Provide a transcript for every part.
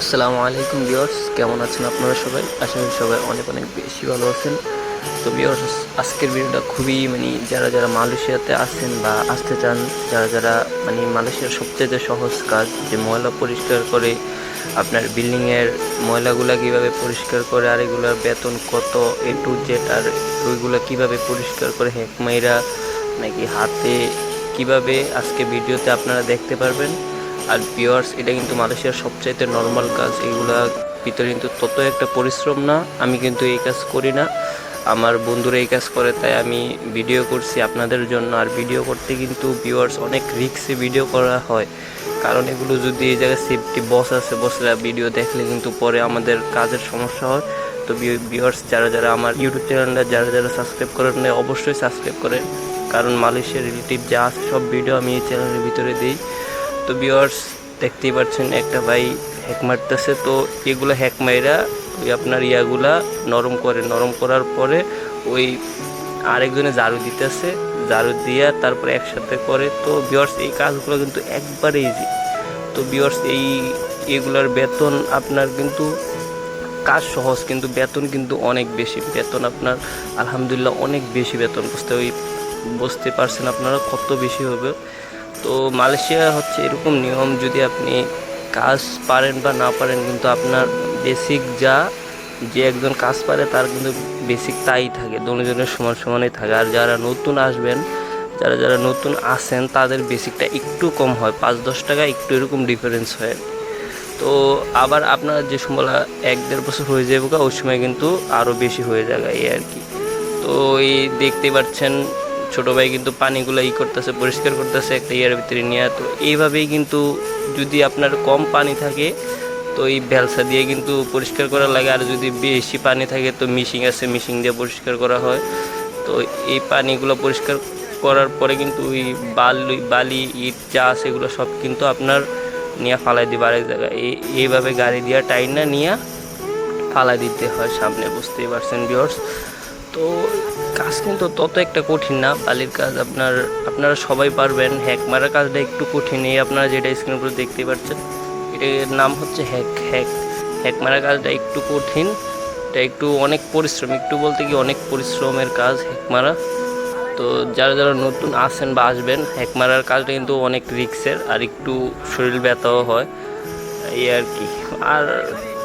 আসসালামু আলাইকুম বিয়র্স কেমন আছেন আপনারা সবাই? আশা করি সবাই অনেক অনেক বেশি ভালো আছেন। তো বিয়র্স আজকের ভিডিওটা খুবই মানে যারা যারা মালয়েশিয়াতে আছেন বা আসতে চান, যারা যারা মানে মালয়েশিয়ার সবচেয়ে সহজ কাজ যে ময়লা পরিষ্কার করে, আপনার বিল্ডিংয়ের ময়লাগুলা কীভাবে পরিষ্কার করে, আর এগুলোর বেতন কত এ টু জেড আর ওইগুলো কীভাবে পরিষ্কার করে, হেকমাইরা, নাকি হাতে, কীভাবে, আজকে ভিডিওতে আপনারা দেখতে পারবেন। আর ভিউয়ার্স এটা কিন্তু মালয়েশিয়ার সবচাইতে নর্মাল কাজ। এগুলা ভিতরে কিন্তু তত একটা পরিশ্রম না আমি কিন্তু এই কাজ করি না। আমার বন্ধুরা এই কাজ করে তাই আমি ভিডিও করছি আপনাদের জন্য। আর ভিডিও করতে কিন্তু ভিউয়ার্স অনেক রিক্সে ভিডিও করা হয়। কারণ এগুলো যদি এই জায়গায় সেফটি বস আছে বসরা ভিডিও দেখলে কিন্তু পরে আমাদের কাজের সমস্যা হয়। তো ভিউয়ার্স যারা যারা আমার ইউটিউব চ্যানেলটা যারা যারা সাবস্ক্রাইব করেন না, অবশ্যই সাবস্ক্রাইব করেন। কারণ মালয়েশিয়ার রিলেটিভ যা আছে সব ভিডিও আমি এই চ্যানেলের ভিতরে দিই। তো ভিউয়ার্স দেখতেই পাচ্ছেন, একটা ভাই হ্যাক মারতেছে। তো এগুলো হ্যাক মাইরা ওই আপনার ইয়াগুলা নরম করে, নরম করার পরে ওই আরেকজনে ঝাড়ু দিতেছে। ঝাড়ু দিয়া তারপরে একসাথে করে। তো ভিউয়ার্স এই কাজগুলো কিন্তু একবারে ইজি তো ভিউয়ার্স এই এগুলার বেতন আপনার কিন্তু কাজ সহজ, কিন্তু বেতন কিন্তু অনেক বেশি। বেতন আপনার আলহামদুলিল্লাহ অনেক বেশি বেতন। বুঝতে ওই, বুঝতে পারছেন আপনারা কত বেশি হবে। তো মালয়েশিয়া হচ্ছে এরকম নিয়ম, যদি আপনি কাজ পারেন বা না পারেন, কিন্তু আপনার বেসিক যা, যে একজন কাজ পারে তার কিন্তু বেসিক তাই থাকে দুজনের সমান সমানই থাকে। আর যারা নতুন আসবেন, যারা যারা নতুন আসেন তাদের বেসিকটা একটু কম হয়, পাঁচ দশ টাকা একটু এরকম ডিফারেন্স হয়। তো আবার আপনার যে সময় এক দেড় বছর হয়ে যাবে ওই সময় কিন্তু আরও বেশি হয়ে যাবে এই আর কি। তো এই দেখতে পাচ্ছেন ছোট ভাই কিন্তু পানিগুলো ই করতেছে, পরিষ্কার করতেছে একটা ইয়ার ভিতরে নিয়ে। তো এইভাবেই কিন্তু যদি আপনার কম পানি থাকে, তো এই ভ্যালসা দিয়ে কিন্তু পরিষ্কার করা লাগে। আর যদি বেশি পানি থাকে, তো মিশিং আছে মিশিং দিয়ে পরিষ্কার করা হয়। তো এই পানিগুলো পরিষ্কার করার পরে কিন্তু ওই বালি বালি, ইট যা আছে এগুলো সব কিন্তু আপনার নিয়ে ফালাই দিবে আরেক জায়গায়। এই, এইভাবে গাড়ি দিয়ে, টাইনা নিয়ে ফালাই দিতে হয় সামনে, বুঝতেই পারছেন বিয়র্স তো কাজ কিন্তু তত একটা কঠিন না। বালির কাজ আপনার, আপনারা সবাই পারবেন। হ্যাক মারার কাজটা একটু কঠিন। এই আপনারা যেটা স্ক্রিনের উপরে দেখতে পাচ্ছেন, এটার নাম হচ্ছে হ্যাক হ্যাক। হ্যাক মারার কাজটা একটু কঠিন। এটা একটু অনেক পরিশ্রম, একটু বলতে কি অনেক পরিশ্রমের কাজ হ্যাক মারা। তো যারা যারা নতুন আসেন বা আসবেন, হ্যাক মারার কাজটা কিন্তু অনেক রিক্সের আর একটু শরীর ব্যথাও হয়। এই আর কি। আর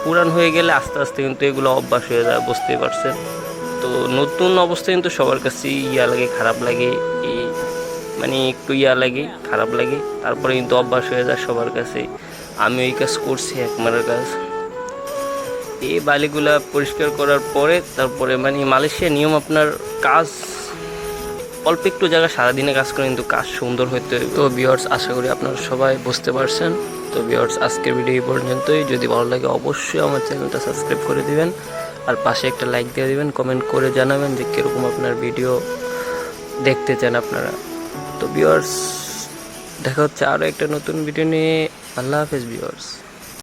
পুরান হয়ে গেলে আস্তে আস্তে কিন্তু এগুলো অভ্যাস হয়ে যায়, বুঝতেই পারছেন। তো নতুন অবস্থায় কিন্তু সবার কাছে ইয়া লাগে, খারাপ লাগে মানে একটু ইয়া লাগে, খারাপ লাগে। তারপরে কিন্তু অভ্যাস হয়ে যায় সবার কাছে। আমি ওই কাজ করছি একমারের কাজ। এই বালিগুলা পরিষ্কার করার পরে, তারপরে মানে মালয়েশিয়া নিয়ম আপনার কাজ, অল্প একটু জায়গা সারাদিনে কাজ করে কিন্তু কাজ সুন্দর হইতে। তো বিয়ার্স আশা করি আপনারা সবাই বুঝতে পারছেন। তো বিয়ার্স আজকের ভিডিও এই পর্যন্তই। যদি ভালো লাগে অবশ্যই আমার চ্যানেলটা সাবস্ক্রাইব করে দিবেন। আর পাশে একটা লাইক দিয়ে দিবেন কমেন্ট করে জানাবেন যে কীরকম আপনার ভিডিও দেখতে চান আপনারা। তো ভিউয়ার্স দেখা হচ্ছে আরও একটা নতুন ভিডিও নিয়ে। আল্লাহ হাফেজ বিয়ার্স